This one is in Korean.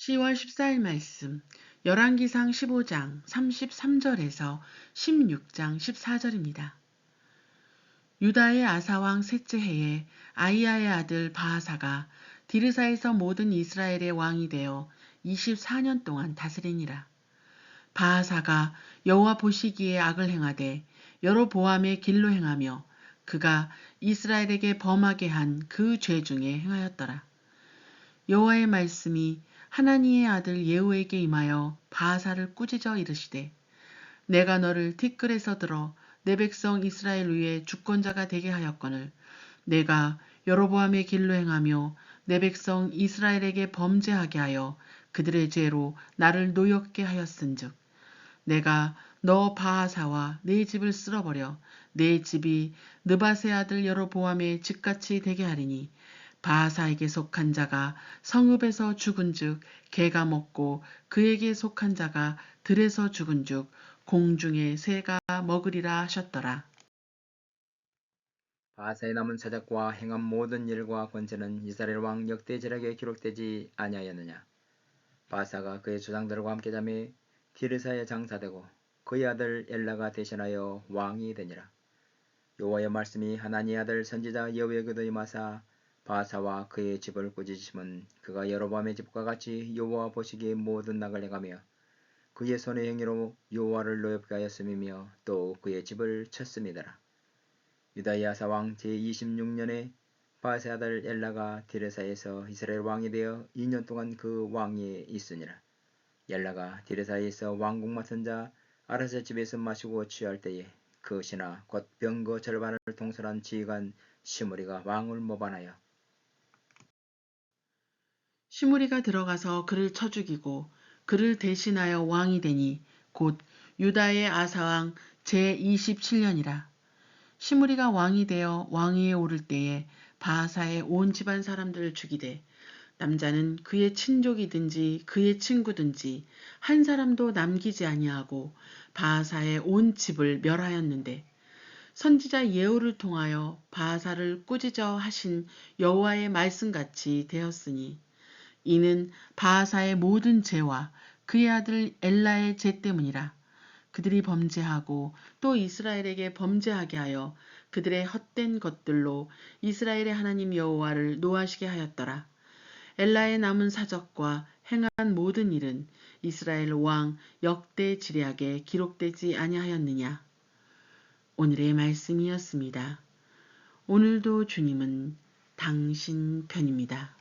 10월 14일 말씀 열왕기상 15장 33절에서 16장 14절입니다. 유다의 아사왕 셋째 해에 아이야의 아들 바하사가 디르사에서 모든 이스라엘의 왕이 되어 24년 동안 다스리니라. 바하사가 여호와 보시기에 악을 행하되 여러 보암의 길로 행하며 그가 이스라엘에게 범하게 한 그 죄 중에 행하였더라. 여호와의 말씀이 하나니의 아들 예후에게 임하여 바하사를 꾸짖어 이르시되 내가 너를 티끌에서 들어 내 백성 이스라엘 위에 주권자가 되게 하였거늘 내가 여로보암의 길로 행하며 내 백성 이스라엘에게 범죄하게 하여 그들의 죄로 나를 노엽게 하였은즉 내가 너 바하사와 내 집을 쓸어버려 내 집이 느바세 아들 여로보암의 집같이 되게 하리니 바하사에게 속한 자가 성읍에서 죽은즉 개가 먹고 그에게 속한 자가 들에서 죽은즉 공중의 새가 먹으리라 하셨더라. 바사의 남은 사적과 행한 모든 일과 권세는 이스라엘 왕 역대지락에 기록되지 아니하였느냐. 바사가 그의 조상들과 함께 잠에 디르사에 장사되고 그의 아들 엘라가 대신하여 왕이 되니라. 여호와의 말씀이 하나님의 아들 선지자 여호에게도 임하사 바사와 그의 집을 꾸짖으심은 그가 여로밤의 집과 같이 여호와 보시기에 모든 낙을 행하며 그의 손의 행위로 여호와를 노엽게 하였음이며 또 그의 집을 쳤음이더라. 유다의 아사왕 제26년에 바세 아들 엘라가 디레사에서 이스라엘 왕이 되어 2년 동안 그 왕위에 있으니라. 엘라가 디레사에서 왕국 맡은 자 아라세 집에서 마시고 취할 때에 그 신하 곧 병거 절반을 통솔한 지휘관 시무리가 왕을 모반하여 시무리가 들어가서 그를 쳐 죽이고 그를 대신하여 왕이 되니 곧 유다의 아사왕 제27년이라. 시무리가 왕이 되어 왕위에 오를 때에 바하사의 온 집안 사람들을 죽이되 남자는 그의 친족이든지 그의 친구든지 한 사람도 남기지 아니하고 바하사의 온 집을 멸하였는데 선지자 예후를 통하여 바하사를 꾸짖어 하신 여호와의 말씀같이 되었으니 이는 바하사의 모든 죄와 그의 아들 엘라의 죄 때문이라. 그들이 범죄하고 또 이스라엘에게 범죄하게 하여 그들의 헛된 것들로 이스라엘의 하나님 여호와를 노하시게 하였더라. 엘라의 남은 사적과 행한 모든 일은 이스라엘 왕 역대 지략에 기록되지 아니하였느냐. 오늘의 말씀이었습니다. 오늘도 주님은 당신 편입니다.